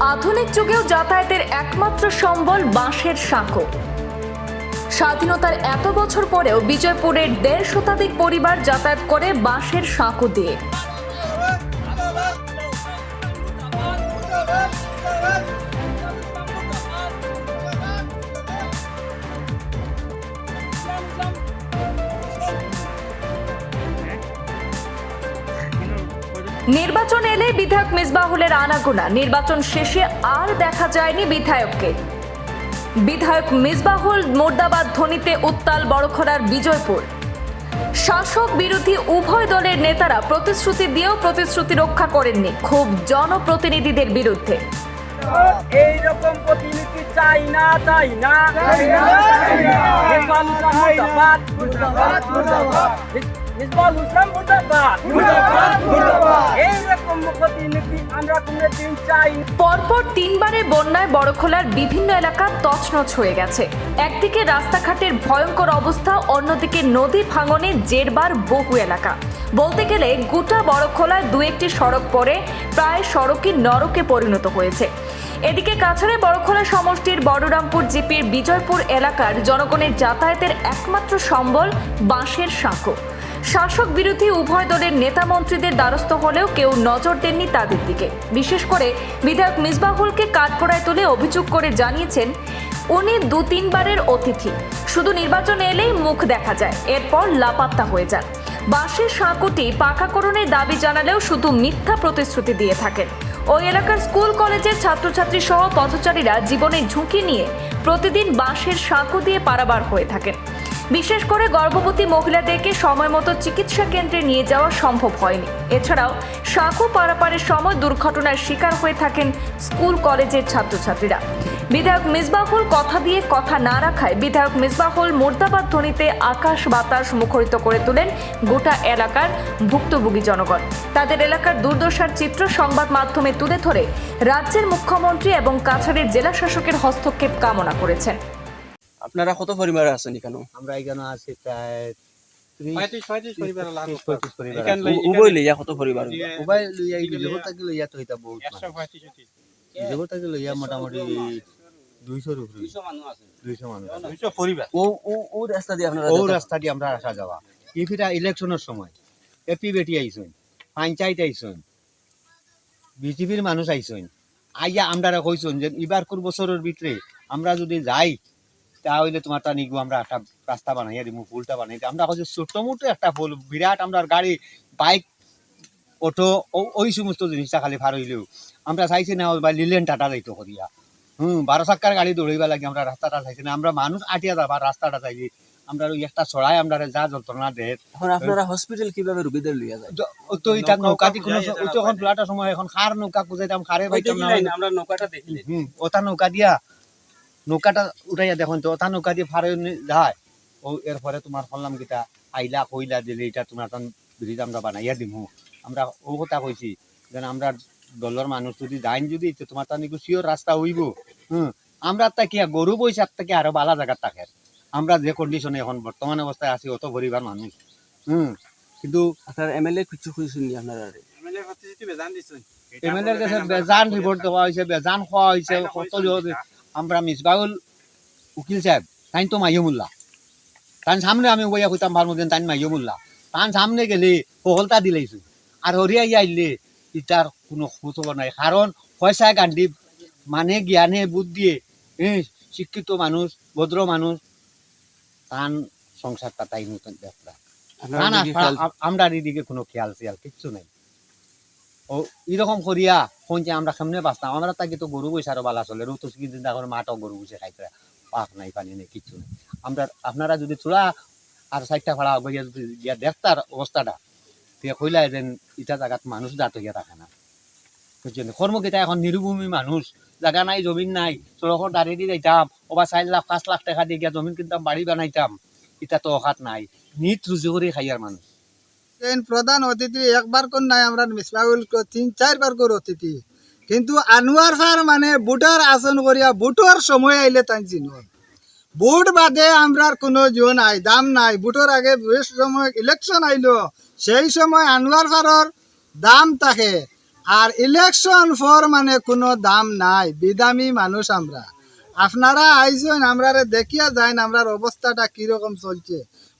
আধুনিক যুগেও যাতায়াতের একমাত্র সম্বল বাঁশের সাঁকো। স্বাধীনতার এত বছর পরেও বিজয়পুরের দেড় শতাধিক পরিবার যাতায়াত করে বাঁশের সাঁকো দিয়ে। নির্বাচন এলে বিধায়ক মিসবাহুলের আনাগোনা। নির্বাচন শেষে আর দেখা যায়নি বিধায়ককে। বিধায়ক মিসবাহুল মোর্দাবাদ ধ্বনিতে উত্তাল বড়খড়ার বিজয়পুর। শাসক বিরোধী উভয় দলের নেতারা প্রতিশ্রুতি দিয়েও প্রতিশ্রুতি রক্ষা করেননি। খুব জনপ্রতিনিধিদের বিরুদ্ধে। প্রতিনিধি চাই না মুসলাম চাই না। পরপর তিনবারের বন্যায় বড়খোলার বিভিন্ন এলাকা তছনছ হয়ে গেছে। একদিকে রাস্তাঘাটের ভয়ঙ্কর অবস্থা অন্যদিকে নদী ভাঙনে জেরবার বহু এলাকা। বলতে গেলে গোটা বড়খোলায় দু একটি সড়ক পরে প্রায় সড়কই নরকে পরিণত হয়েছে। এদিকে কাছাড়ে বড়খোলা সমষ্টির বড়রামপুর জিপির বিজয়পুর এলাকার জনগণের যাতায়াতের একমাত্র সম্বল বাঁশের সাঁকো। শাসক বিরোধী উভয় দলের নেতা মন্ত্রীদের দ্বারস্থ হলেও কেউ নজর দেননি তাদের দিকে। বিশেষ করে বিধায়ক মিসবাহুলকে কাঠগড়ায় তুলে অভিযোগ করে জানিয়েছেন, উনি দু তিনবারের অতিথি। শুধু নির্বাচন এলেই মুখ দেখা যায়। এরপর লাপাত্তা হয়ে যান। বাঁশের সাঁকোটি পাকাকরণের দাবি জানালেও শুধু মিথ্যা প্রতিশ্রুতি দিয়ে থাকেন। ওই এলাকার স্কুল, কলেজের ছাত্রছাত্রী সহ পথচারীরা জীবনের ঝুঁকি নিয়ে প্রতিদিন বাঁশের সাঁকো দিয়ে পারাবার হয়ে থাকেন। বিশেষ করে গর্ভবতী মহিলাদেরকে সময় মতো চিকিৎসা কেন্দ্রে নিয়ে যাওয়া সম্ভব হয়নি। এছাড়াও সাঁকো পারাপারের সময় দুর্ঘটনার শিকার হয়ে থাকেন স্কুল, কলেজের ছাত্রছাত্রীরা। বিধায়ক মিসবাহুল কথা দিয়ে কথা না রাখায় বিধায়ক মিসবাহুল মুর্দাবাদ ধ্বনিতে আকাশ বাতাস মুখরিত করে তোলেন গোটা এলাকার ভুক্তভোগী জনগণ। তাদের এলাকার দুর্দশার চিত্র সংবাদ মাধ্যমে তুলে ধরে রাজ্যের মুখ্যমন্ত্রী এবং কাছাড়ের জেলা শাসকের হস্তক্ষেপ কামনা করেছেন। আপনারা কত পরিবার আছেন এখানে? আমরা এখানে আছি প্রায় কত পরিবার? উভয় লইয়া লইয়া তো বহুত লইয়া মোটামুটি দুইশোর উপরে। দুইশো মানুষ আছে। দুইশো পরিবার। ও ও ও রাস্তা দিয়ে আপনারা ও রাস্তা দিয়ে আমরা আসা যাওয়া। ইফিটা ইলেকশনের সময়। এপি বেটি আইসুন পঞ্চায়েত আইসুন বিজেপির মানুষ আইসুন আইয়া আমরা কইসুন যে এবার কোন বছরের ভিতরে আমরা যদি যাই তাহলে তোমার তা নিগু আমরা একটা রাস্তা বানাইয়া দিমু ফুলটা বানাই। আমরা ছোট মোটো একটা ফুল বিরাট আমরা গাড়ি বাইক অটো ওই সমস্ত জিনিসটা খালি ভার হইলেও। আমরা চাইছি না বা লিলেন টাটা যাইতো করিয়া। হুম বারো চাক্কার গাড়ি দৌড়াইবা লাগে আমরা রাস্তাটা চাইছি না আমরা মানুষ আটিয়া যাবা রাস্তাটা চাইছি। আমরা ওই একটা চড়াই আমরা যা যন্ত্রণা দেয় এখন আপনারা হসপিটাল কীভাবে রোগীদের যায় তো এটা নৌকা নৌকা দি কোনো বুঝাই তখন ফ্লাটার সময় এখন খার নৌকা কুজাইতাম খারে না আমরা নৌকাটা দেখিলে হুম ওটা নৌকা দিয়া নৌকাটা উঠাইয়া দেখুন তো ওটা নৌকা দিয়ে ফারে যায়। ও এরপরে তোমার ফললাম কিটা আইলা কইলা দিলে এটা তোমার তখন ব্রিজ আমরা বানাইয়া দিমু আমরা ও কথা কইছি যেন আমরা দলের মানুষ যদি যাইন যদি তো তোমার তার নিকু শিওর রাস্তা হইব হুম। আমরা তা কি গরু পয়সার থেকে আরও বালা জায়গার থাকে আমরা যে কন্ডিশনে এখন বর্তমান অবস্থায় আছি অত পরিবার মানুষ হুম। কিন্তু আপনার এমএলএ কিছু খুঁজছেন নি আপনারা এমএলএ প্রতিশ্রুতি বেজান দিছেন এমএলএর কাছে বেজান রিপোর্ট দেওয়া হয়েছে বেজান খাওয়া হয়েছে কত আমরা মিসবাউল উকিল সাহেব তাই তো মাইয়মুল্লাহ তার সামনে আমি বইয়া কইতাম মধ্যে তাই মাইয়মুল্লাহ তার সামনে গেলে সহলতা দিলাইছো আর হরিয়াই আইলে ইটার কোনো খোঁজখবর নাই। কারণ পয়সা গান্ধী মানে জ্ঞানে বুদ্ধিয়ে হ্যাঁ শিক্ষিত মানুষ ভদ্র মানুষ। তান সংসারটা তাই মতন দেখরা আপনারা না না কি খেয়াল- আ- আমরা এদিকে কোনো খেয়াল খেয়াল কিচ্ছু নাই। ও এরকম করিয়া কোনছে আমরা সামনে বাঁচতাম আমরা তাকে তো গরু আরও বালা চলে। রোদ কি চিন্তা করে মাটাও গরু বসে খাইতে পাক নাই পানি নেই কিচ্ছু নেই। আমরা আপনারা যদি চোরা আর চারটা ভাড়া গিয়া যদি গিয়া দেখতার অবস্থাটা তেতিয়া কইলা যেন ইটা জায়গাত মানুষ দাঁত হইয়া থাকে না। বুঝছেন? কর্মকেইটা এখন নিরুভূমি মানুষ, জায়গা নাই, জমিন নাই সড়কর দাঁড়িয়ে দিয়ে যাইতাম ওবা চার লাখ, পাঁচ লাখ টাকা দিয়ে গিয়া জমিন কিনতাম বাড়ি বানাইতাম এটা তো অকাত নাই। নিত রুজি করে খাইয়ার মানুষ প্রধান অতিথি একবার কোন নাই, আমরা মিসবাউল তিন চারবার করে অতিথি। কিন্তু আনোয়ার ফার মানে বুটার আসন করিয়া বুটর সময় আইলে তাই চিনুন বুট বাদে আমরার কোনো জিও নাই, দাম নাই। বুটর আগে সময় ইলেকশন আইলো সেই সময় আনোয়ার ফারর দাম থাকে আর ইলেকশন ফর মানে কোনো দাম নাই, বিদামি মানুষ আমরা। আপনারা আইসেন আমরা দেখিয়া যাইন আমরার অবস্থাটা কীরকম চলছে।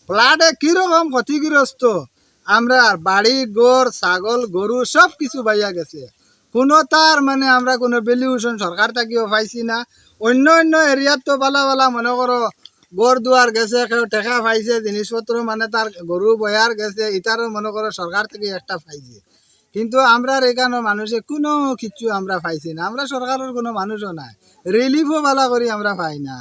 ফ্লাডে কীরকম ক্ষতিগ্রস্ত, আমরা বাড়ি, গড়, ছাগল, গরু সব কিছু বাইয়া গেছে। কোনো তার মানে আমরা কোনো ভ্যালুয়েশন সরকার থাকিও পাইছি না। অন্য অন্য এরিয়াত তো বালা বালা মনে করো, গড় দুয়ার গেছে, কেউ টেকা পাইছে, জিনিসপত্র মানে তার গরু বয়ার গেছে ইটারও মনে করো সরকার থেকে একটা পাইছে। কিন্তু আমরা এখানে মানুষে কোনো কিছু আমরা পাইছি না। আমরা সরকারের কোনো মানুষও নাই। রিলিফও ভালো করি আমরা পাই না।